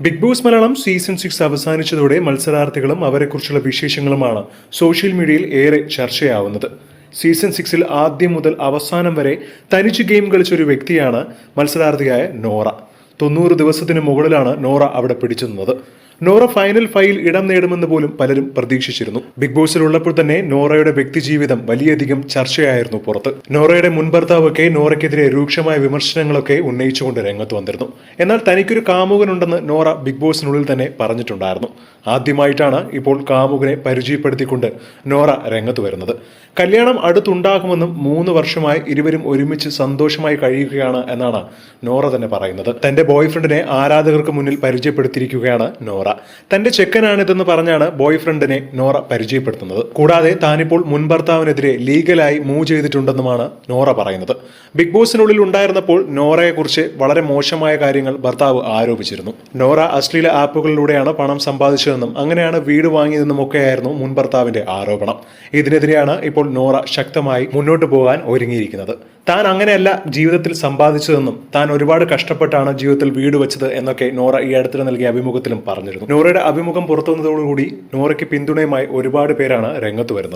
Big boss Malayalam season six അവസാനിച്ചതോടെ മത്സരാർത്ഥികളും അവരെക്കുറിച്ചുള്ള വിശേഷങ്ങളുമാണ് സോഷ്യൽ മീഡിയയിൽ ഏറെ ചർച്ചയാവുന്നത്. സീസൺ സിക്സിൽ ആദ്യം മുതൽ അവസാനം വരെ തനിച്ച് ഗെയിം കളിച്ച ഒരു വ്യക്തിയാണ് മത്സരാർത്ഥിയായ നോറ. തൊണ്ണൂറ് ദിവസത്തിന് മുകളിലാണ് നോറ അവിടെ പിടിച്ചു നിന്നത് നോറ ഫൈനൽ ഫൈൽ ഇടം നേടുമെന്ന് പോലും പലരും പ്രതീക്ഷിച്ചിരുന്നു. ബിഗ് ബോസിൽ ഉള്ളപ്പോൾ തന്നെ നോറയുടെ വ്യക്തിജീവിതം വലിയധികം ചർച്ചയായിരുന്നു പുറത്ത്. നോറയുടെ മുൻ ഭർത്താവൊക്കെ നോറയ്ക്കെതിരെ രൂക്ഷമായ വിമർശനങ്ങളൊക്കെ ഉന്നയിച്ചുകൊണ്ട് രംഗത്ത് വന്നിരുന്നു. എന്നാൽ തനിക്കൊരു കാമുകനുണ്ടെന്ന് നോറ ബിഗ് ബോസിനുള്ളിൽ തന്നെ പറഞ്ഞിട്ടുണ്ടായിരുന്നു. ആദ്യമായിട്ടാണ് ഇപ്പോൾ കാമുകനെ പരിചയപ്പെടുത്തിക്കൊണ്ട് നോറ രംഗത്ത് വരുന്നത്. കല്യാണം അടുത്തുണ്ടാകുമെന്നും മൂന്ന് വർഷമായി ഇരുവരും ഒരുമിച്ച് സന്തോഷമായി കഴിയുകയാണ് എന്നാണ് നോറ തന്നെ പറയുന്നത്. തന്റെ ബോയ്ഫ്രണ്ടിനെ ആരാധകർക്ക് മുന്നിൽ പരിചയപ്പെടുത്തിയിരിക്കുകയാണ് നോറ. തന്റെ ചെക്കനാണിതെന്ന് പറഞ്ഞാണ് ബോയ് ഫ്രണ്ടിനെ നോറ പരിചയപ്പെടുത്തുന്നത്. കൂടാതെ താനിപ്പോൾ മുൻ ഭർത്താവിനെതിരെ ലീഗലായി മൂവ് ചെയ്തിട്ടുണ്ടെന്നുമാണ് നോറ പറയുന്നത്. ബിഗ് ബോസിനുള്ളിൽ ഉണ്ടായിരുന്നപ്പോൾ നോറയെക്കുറിച്ച് വളരെ മോശമായ കാര്യങ്ങൾ ഭർത്താവ് ആരോപിച്ചിരുന്നു. നോറ അശ്ലീല ആപ്പുകളിലൂടെയാണ് പണം സമ്പാദിച്ചതെന്നും അങ്ങനെയാണ് വീട് വാങ്ങിയതെന്നും ഒക്കെയായിരുന്നു മുൻ ഭർത്താവിന്റെ ആരോപണം. ഇതിനെതിരെയാണ് ഇപ്പോൾ നോറ ശക്തമായി മുന്നോട്ട് പോകാൻ ഒരുങ്ങിയിരിക്കുന്നത്. താൻ അങ്ങനെയല്ല ജീവിതത്തിൽ സമ്പാദിച്ചതെന്നും താൻ ഒരുപാട് കഷ്ടപ്പെട്ടാണ് ജീവിതത്തിൽ വീട് വെച്ചത് എന്നൊക്കെ നോറ ഈ അടുത്തിടെ നൽകിയ അഭിമുഖത്തിലും പറഞ്ഞിരുന്നു. നോറയുടെ അഭിമുഖം പുറത്തുവന്നതോടുകൂടി നോറയ്ക്ക് പിന്തുണയുമായി ഒരുപാട് പേരാണ് രംഗത്ത് വരുന്നത്.